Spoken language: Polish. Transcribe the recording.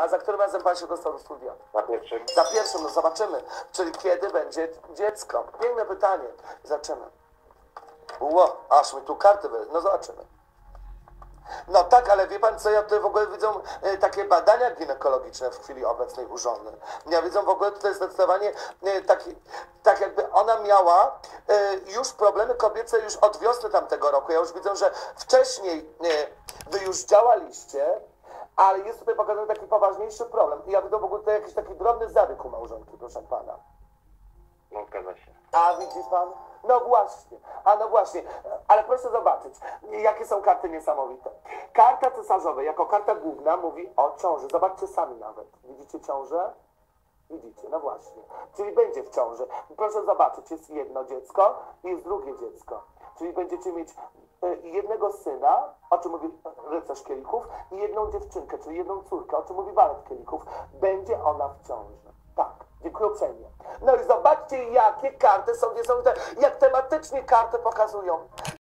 A za którym razem pan się dostał do studia? Na pierwszym. Za pierwszym, no zobaczymy. Czyli kiedy będzie dziecko? Piękne pytanie. Zaczymy. Ło, aż mi tu karty były. No zobaczymy. No tak, ale wie pan co, ja tutaj w ogóle widzę e, takie badania ginekologiczne w chwili obecnej u żony. Ja widzę w ogóle tutaj zdecydowanie e, taki, tak jakby ona miała e, już problemy kobiece już od wiosny tamtego roku. Ja już widzę, że wcześniej wy już działaliście, ale jest tutaj pokazany taki poważniejszy problem. I ja widzę w ogóle tutaj jakiś taki drobny zaryk u małżonki, proszę pana. No zgadza się. A widzi pan? No właśnie, a no właśnie, ale proszę zobaczyć, jakie są karty niesamowite. Karta cesarzowa jako karta główna mówi o ciąży. Zobaczcie sami nawet. Widzicie ciążę? Widzicie, no właśnie. Czyli będzie w ciąży. Proszę zobaczyć, jest jedno dziecko i jest drugie dziecko. Czyli będziecie mieć y, jednego syna, o czym mówi rycerz kielichów, i jedną dziewczynkę, czyli jedną córkę, o czym mówi walet kielichów. Będzie ona w ciąży. Tak. Dziękuję uprzejmie. No i zobaczcie, jakie karty są niesamowite, jak tematycznie karty pokazują.